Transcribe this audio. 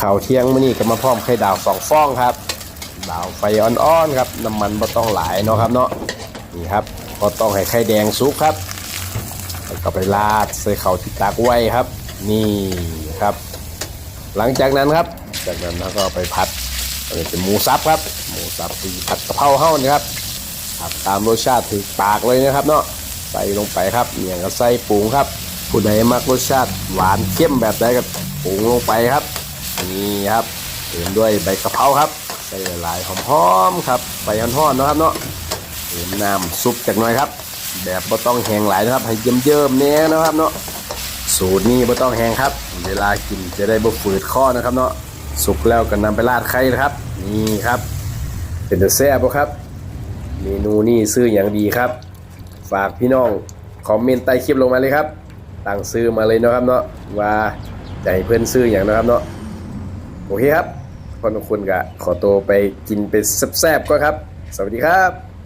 ข่าวเที่ยงมื้อนี้ก็มาพร้อมไข่ดาวสองฟองครับ ดาวไฟอ่อนๆครับ น้ำมันบ่ต้องหลายเนาะครับเนาะ นี่ครับก็ต้องให้ไข่แดงสุกครับ แล้วก็ไปราดใส่ข้าวที่ตากไว้ครับ นี่ครับ หลังจากนั้นครับ จากนั้นเราก็ไปผัดเป็นหมูสับครับ หมูสับที่ผัดกะเพราเฮ้านี่ครับผัดตามรสชาติถึงปากเลยนะครับเนาะใส่ลงไปครับเนี่ยก็ใส่ปรุงครับ ผู้ใดมักรสชาติหวานเข้มแบบใดก็ปรุงลงไปครับ นี่ครับเติมด้วยใบกะเพราครับใส่หลายหอมๆครับใบหอนๆนะครับเนาะเติมน้ำซุปจากหน่อยครับ แบบบ่ต้องแห้งหลายนะครับ ให้เยิ้มๆเนี้ยนะครับเนาะสูตรนี้ไม่ต้องแห้งครับ เวลากินจะได้บ่ฝืดข้อนะครับเนาะสุกแล้วก็นำไปราดไข่นะครับ นี่ครับ เป็นแซ่บบ่ครับ เมนูนี้ซื้ออย่างดีครับ ฝากพี่น้องคอมเมนต์ใต้คลิปลงมาเลยครับตั้งซื้อมาเลยเนาะครับเนาะว่าจะให้เพื่อนซื้ออย่างนะครับเนาะ โอเคครับคนทุกคนก็ขอตัวไปกินไปแซ่บๆก็ครับ สวัสดีครับ